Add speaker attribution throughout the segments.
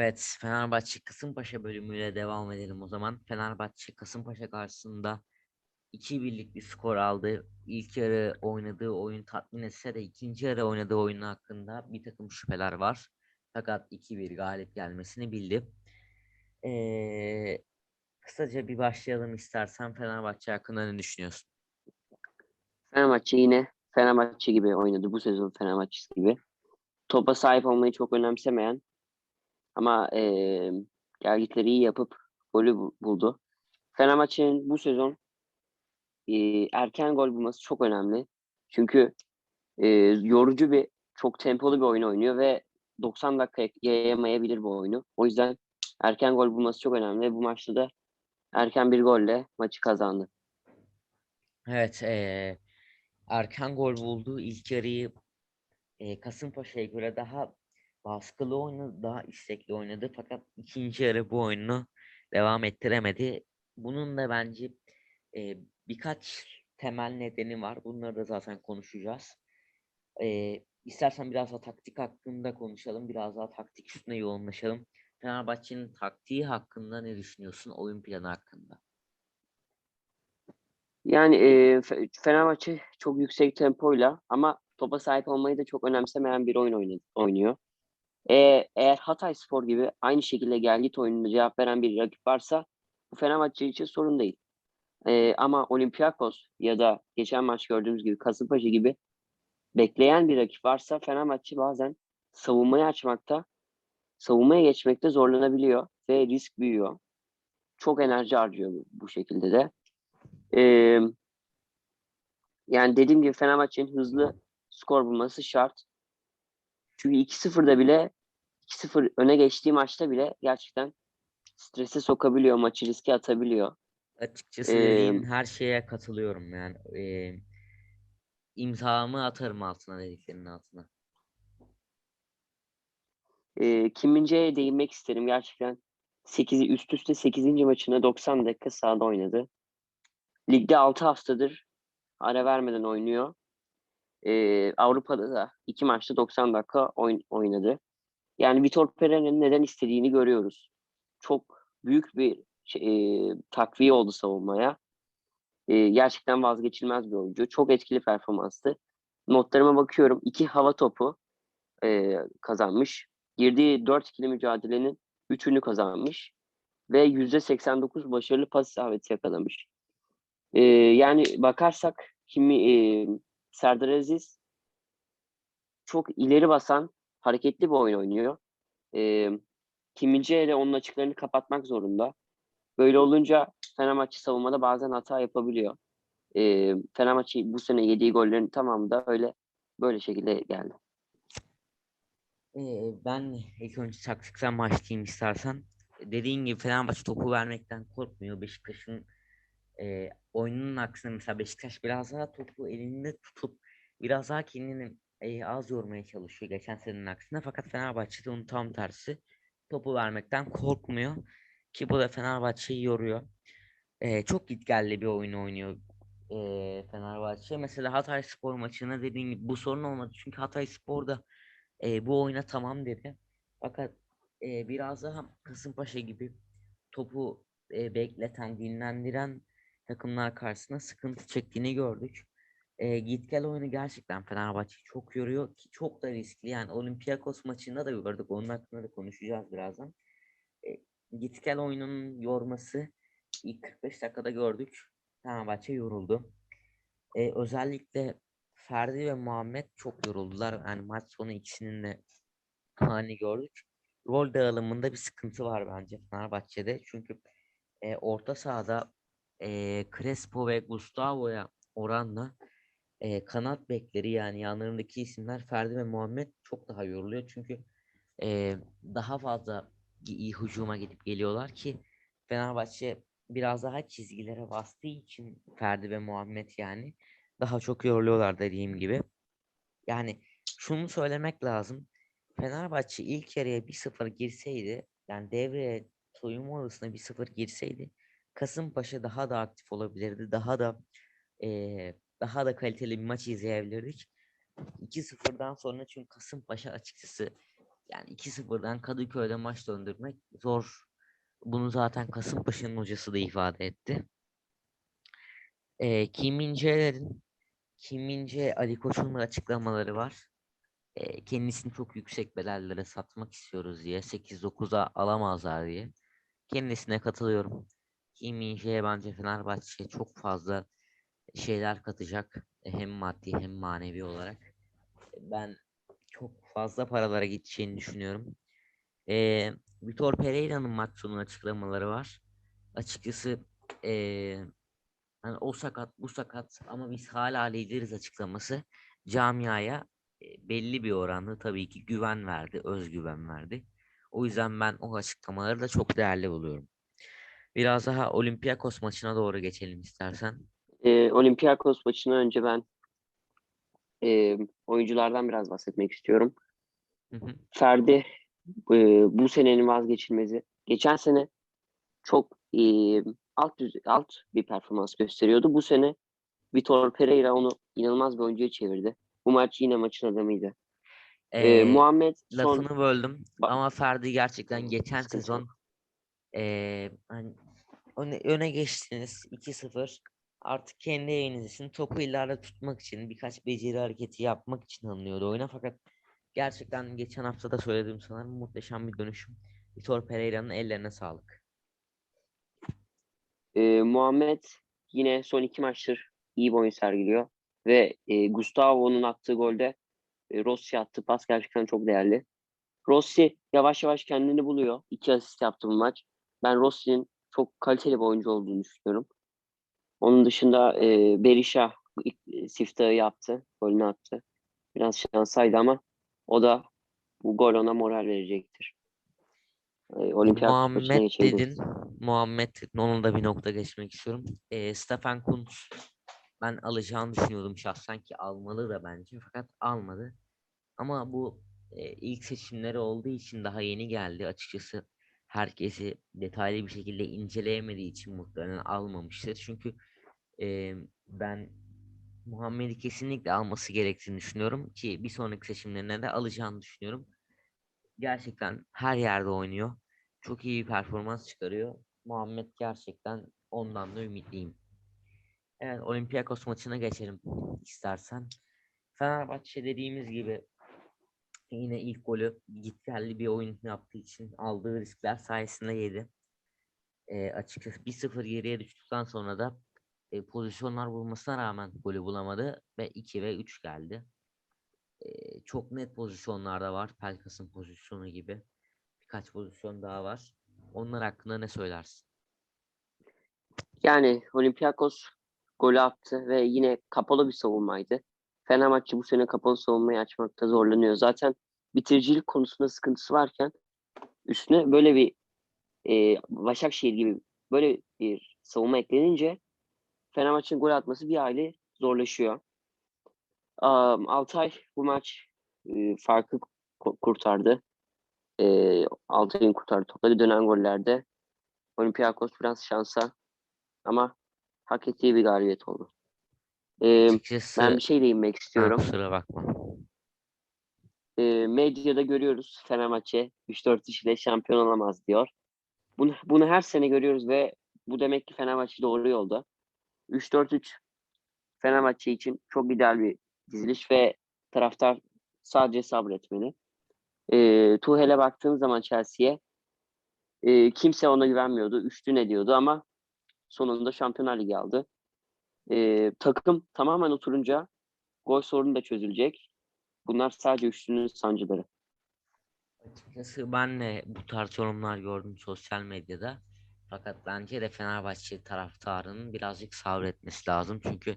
Speaker 1: Evet, Fenerbahçe Kasımpaşa bölümüyle devam edelim o zaman. Fenerbahçe Kasımpaşa karşısında 2 birlik bir skor aldı. İlk yarı oynadığı oyun tatmin etse de ikinci yarı oynadığı oyun hakkında bir takım şüpheler var. Fakat 2-1 galip gelmesini bildi. Ee, kısaca bir başlayalım istersen Fenerbahçe hakkında ne düşünüyorsun?
Speaker 2: Fenerbahçe yine Fenerbahçe gibi oynadı. Bu sezon Fenerbahçesi gibi. Topa sahip olmayı çok önemsemeyen ama eee gelgitleri iyi yapıp golü bu- buldu. Fenerbahçe'nin bu sezon eee, erken gol bulması çok önemli. Çünkü eee, yorucu bir, çok tempolu bir oyun oynuyor ve 90 dakika yayamayabilir bu oyunu. O yüzden erken gol bulması çok önemli. Bu maçta da erken bir golle maçı kazandı.
Speaker 1: Evet, ee, erken gol buldu. İlk yarıyı ee, Kasımpaşa'ya göre daha baskılı oynadı, daha istekli oynadı. Fakat ikinci yarı bu oyunu devam ettiremedi. Bunun da bence ee, birkaç temel nedeni var. Bunları da zaten konuşacağız. Ee, istersen biraz daha taktik hakkında konuşalım. Biraz daha taktik üstüne yoğunlaşalım. Fenerbahçe'nin taktiği hakkında ne düşünüyorsun? Oyun planı hakkında.
Speaker 2: Yani Fe- Fenerbahçe çok yüksek tempoyla ama topa sahip olmayı da çok önemsemeyen bir oyun oynadı, oynuyor. E, eğer Hatay Spor gibi aynı şekilde gelgit oyununa cevap veren bir rakip varsa bu Fenerbahçe için sorun değil. E, ama Olympiakos ya da geçen maç gördüğümüz gibi Kasımpaşa gibi bekleyen bir rakip varsa Fenerbahçe bazen savunmayı açmakta, savunmaya geçmekte zorlanabiliyor ve risk büyüyor. Çok enerji harcıyor bu, bu şekilde de. E, yani dediğim gibi Fenerbahçe'nin hızlı skor bulması şart. Çünkü 2-0'da bile 2-0 öne geçtiği maçta bile gerçekten strese sokabiliyor, maçı riske atabiliyor.
Speaker 1: Açıkçası
Speaker 2: Ee,
Speaker 1: dediğin her şeye katılıyorum yani. Ee, imzamı atarım altına dediklerinin altına.
Speaker 2: Ee, Kim Min-jae'ye değinmek isterim gerçekten. 8, üst üste 8. maçına 90 dakika sahada oynadı. Ligde 6 haftadır ara vermeden oynuyor. Ee, Avrupa'da da 2 maçta 90 dakika oyn- oynadı. Yani Vitor Pereira'nın neden istediğini görüyoruz. Çok büyük bir şey, e, takviye oldu savunmaya. E, gerçekten vazgeçilmez bir oyuncu. Çok etkili performanstı. Notlarıma bakıyorum. iki hava topu e, kazanmış. Girdiği 4 ikili mücadelenin 3'ünü kazanmış. Ve %89 başarılı pas isabeti yakalamış. E, yani bakarsak kimi e, Serdar Aziz çok ileri basan, hareketli bir oyun oynuyor. E, Kim Min-jae ile onun açıklarını kapatmak zorunda. Böyle olunca Fenerbahçe savunmada bazen hata yapabiliyor. E, Fenerbahçe bu sene yediği gollerin tamamı da öyle böyle şekilde geldi.
Speaker 1: Ben ilk önce taktikten başlayayım istersen. Dediğin gibi Fenerbahçe topu vermekten korkmuyor. Beşiktaş'ın e, oyunun aksine mesela Beşiktaş biraz daha topu elinde tutup biraz daha kendini e, az yormaya çalışıyor geçen senenin aksine. Fakat Fenerbahçe de onun tam tersi. Topu vermekten korkmuyor. Ki bu da Fenerbahçe'yi yoruyor. E, çok gitgelli bir oyun oynuyor e, Fenerbahçe. Mesela Hatay Spor maçına dediğin gibi bu sorun olmadı. Çünkü Hatay Spor'da e, bu oyuna tamam dedi. Fakat e, biraz daha Kasımpaşa gibi topu e, bekleten, dinlendiren takımlar karşısında sıkıntı çektiğini gördük. E, git gel oyunu gerçekten Fenerbahçe'yi çok yoruyor ki çok da riskli. Yani Olympiakos maçında da gördük. Onun hakkında da konuşacağız birazdan. E, git gel oyunun yorması ilk 45 dakikada gördük. Fenerbahçe yoruldu. E, özellikle Ferdi ve Muhammed çok yoruldular. Yani maç sonu ikisinin de hani gördük. Rol dağılımında bir sıkıntı var bence Fenerbahçe'de. Çünkü e, orta sahada e, Crespo ve Gustavo'ya oranla e, kanat bekleri yani yanlarındaki isimler Ferdi ve Muhammed çok daha yoruluyor. Çünkü e, daha fazla iyi hücuma gidip geliyorlar ki Fenerbahçe biraz daha çizgilere bastığı için Ferdi ve Muhammed yani daha çok yoruluyorlar dediğim gibi. Yani şunu söylemek lazım. Fenerbahçe ilk yarıya 1-0 girseydi yani devreye soyunma odasına 1-0 girseydi Kasımpaşa daha da aktif olabilirdi. Daha da eee, daha da kaliteli bir maç izleyebilirdik. 2-0'dan sonra çünkü Kasımpaşa açıkçası yani 2-0'dan Kadıköy'de maç döndürmek zor. Bunu zaten Kasımpaşa'nın hocası da ifade etti. Ee, Kim Min-jae'lerin Kim Min-jae, Ali Koç'un açıklamaları var. Ee, kendisini çok yüksek bedellere satmak istiyoruz diye. 8-9'a alamazlar diye. Kendisine katılıyorum. Kim Min-jae bence Fenerbahçe'ye çok fazla şeyler katacak. e, Hem maddi hem manevi olarak. Ben çok fazla paralara gideceğini düşünüyorum. Ee, Vitor Pereira'nın maç sonu açıklamaları var. Açıkçası ee, hani o sakat bu sakat ama biz hala lideriz açıklaması camiaya e, belli bir oranda tabii ki güven verdi, özgüven verdi. O yüzden ben o açıklamaları da çok değerli buluyorum. Biraz daha Olympiakos maçına doğru geçelim istersen.
Speaker 2: Ee, Olympiakos maçına önce ben e, oyunculardan biraz bahsetmek istiyorum.
Speaker 1: Hı hı.
Speaker 2: Ferdi e, bu senenin vazgeçilmezi. Geçen sene çok e, alt alt bir performans gösteriyordu. Bu sene Vitor Pereira onu inanılmaz bir oyuncuya çevirdi. Bu maç yine maçın adamıydı. E,
Speaker 1: Ee,
Speaker 2: Muhammed son
Speaker 1: lafını böldüm
Speaker 2: Ba-
Speaker 1: ama Ferdi gerçekten geçen sezon. Ee, hani öne, öne geçtiniz 2-0 artık kendi evinizdesin topu ileride tutmak için birkaç beceri hareketi yapmak için alınıyordu oyuna fakat gerçekten geçen hafta da söylediğim sanırım muhteşem bir dönüşüm. Vitor Pereira'nın ellerine sağlık.
Speaker 2: e, Muhammed yine son iki maçtır iyi bir sergiliyor. Ve e, Gustavo'nun attığı golde e, Rossi attığı pas gerçekten çok değerli. Rossi yavaş yavaş kendini buluyor. İki asist yaptı bu maç. Ben Rossi'nin çok kaliteli bir oyuncu olduğunu düşünüyorum. Onun dışında e, Berisha e, siftahı yaptı. Golünü attı. Biraz şanssaydı ama o da bu gol ona moral verecektir. E, Olimpiyat
Speaker 1: Muhammed dedin. Muhammed dedin. Onun da bir nokta geçmek istiyorum. Ee, Stefan Kuntz ben alacağını düşünüyordum şahsen ki almalı da bence fakat almadı. Ama bu e, ilk seçimleri olduğu için daha yeni geldi. Açıkçası herkesi detaylı bir şekilde inceleyemediği için muhtemelen almamıştır. Çünkü e, ben Muhammed'i kesinlikle alması gerektiğini düşünüyorum ki bir sonraki seçimlerine de alacağını düşünüyorum. Gerçekten her yerde oynuyor. Çok iyi bir performans çıkarıyor. Muhammed gerçekten ondan da ümitliyim. Evet, Olympiakos maçına geçelim istersen. Fenerbahçe dediğimiz gibi yine ilk golü git geldi bir oyun yaptığı için aldığı riskler sayesinde yedi. Ee, açıkçası 1-0 geriye düştükten sonra da e, pozisyonlar bulmasına rağmen golü bulamadı ve 2 ve 3 geldi. Ee, çok net pozisyonlarda var. Pelkas'ın pozisyonu gibi. Birkaç pozisyon daha var. Onlar hakkında ne söylersin?
Speaker 2: Yani Olympiakos golü attı ve yine kapalı bir savunmaydı. Fenerbahçe bu sene kapalı savunmayı açmakta zorlanıyor. Zaten bitiricilik konusunda sıkıntısı varken üstüne böyle bir e, Başakşehir gibi böyle bir savunma eklenince Fenerbahçe'nin gol atması bir aile zorlaşıyor. Um, Altay bu maç e, farkı ku- kurtardı. E, Altay'ın kurtardı topları dönen gollerde. Olympiakos biraz şansa ama hak ettiği bir galibiyet oldu.
Speaker 1: Açıkçası
Speaker 2: ben bir şey değinmek
Speaker 1: Ha,
Speaker 2: istiyorum.
Speaker 1: kusura bakma.
Speaker 2: E, medyada görüyoruz Fenerbahçe 3-4 kişiyle şampiyon olamaz diyor. Bunu, bunu her sene görüyoruz ve bu demek ki Fenerbahçe doğru yolda. 3-4-3 Fenerbahçe için çok ideal bir diziliş ve taraftar sadece sabretmeli. E, Tuhel'e baktığın zaman Chelsea'ye e, kimse ona güvenmiyordu. Üstün ediyordu ama sonunda Şampiyonlar Ligi aldı. E, takım tamamen oturunca gol sorunu da çözülecek. Bunlar sadece üstünün sancıları.
Speaker 1: Açıkçası ben de bu tarz yorumlar gördüm sosyal medyada. Fakat bence de Fenerbahçe taraftarının birazcık sabretmesi lazım. Çünkü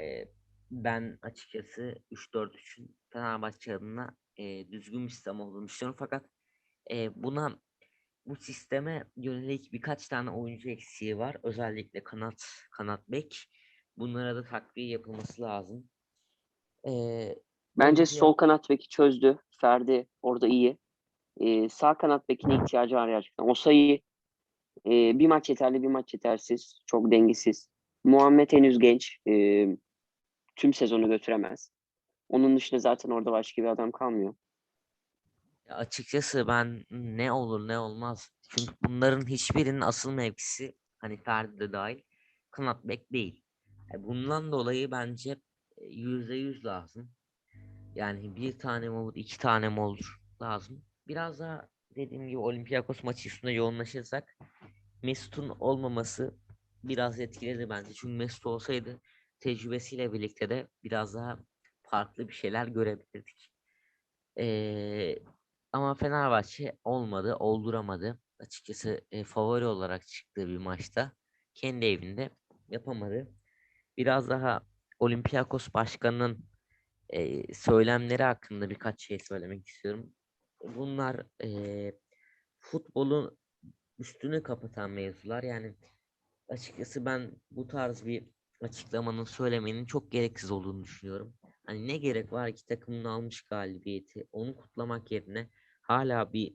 Speaker 1: e, ben açıkçası 3-4-3'ün Fenerbahçe adına e, düzgün bir sistem olduğunu düşünüyorum. Fakat e, buna bu sisteme yönelik birkaç tane oyuncu eksiği var. Özellikle kanat, kanat bek. Bunlara da takviye yapılması lazım. E,
Speaker 2: Bence sol kanat beki çözdü. Ferdi orada iyi. Ee, sağ kanat bekine ihtiyacı var gerçekten. O sayı e, bir maç yeterli, bir maç yetersiz. Çok dengesiz. Muhammed henüz genç. e, tüm sezonu götüremez. Onun dışında zaten orada başka bir adam kalmıyor.
Speaker 1: Ya açıkçası ben ne olur ne olmaz. Çünkü bunların hiçbirinin asıl mevkisi hani Ferdi de dahil kanat bek değil. E, Bundan dolayı bence e, yüzde yüz lazım. Yani bir tane olur, iki tane mi olur lazım. Biraz daha dediğim gibi Olympiakos maçı üstünde yoğunlaşırsak Mesut'un olmaması biraz etkiledi bence. Çünkü Mesut olsaydı tecrübesiyle birlikte de biraz daha farklı bir şeyler görebilirdik. Ee, ama Fenerbahçe olmadı, olduramadı. Açıkçası e, favori olarak çıktığı bir maçta kendi evinde yapamadı. Biraz daha Olympiakos başkanının e, söylemleri hakkında birkaç şey söylemek istiyorum. Bunlar e, futbolun üstünü kapatan mevzular. Yani açıkçası ben bu tarz bir açıklamanın söylemenin çok gereksiz olduğunu düşünüyorum. Hani ne gerek var ki takımın almış galibiyeti onu kutlamak yerine hala bir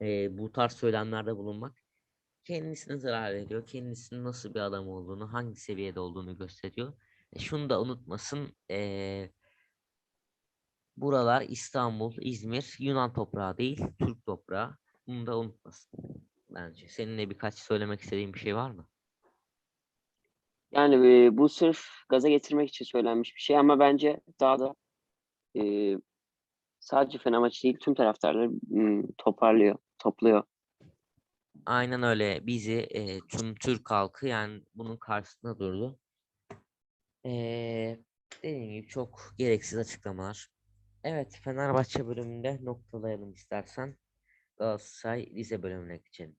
Speaker 1: e, bu tarz söylemlerde bulunmak kendisine zarar veriyor. Kendisinin nasıl bir adam olduğunu, hangi seviyede olduğunu gösteriyor. E, şunu da unutmasın. E, buralar İstanbul, İzmir, Yunan toprağı değil, Türk toprağı. Bunu da unutmasın bence. Senin de birkaç söylemek istediğin bir şey var mı?
Speaker 2: Yani bu sırf gaza getirmek için söylenmiş bir şey ama bence daha da e, sadece Fenerbahçe değil tüm taraftarları toparlıyor, topluyor.
Speaker 1: Aynen öyle. Bizi e, tüm Türk halkı yani bunun karşısında durdu. E, dediğim gibi çok gereksiz açıklamalar. Evet Fenerbahçe bölümünde noktalayalım istersen. Galatasaray Rize bölümüne geçelim.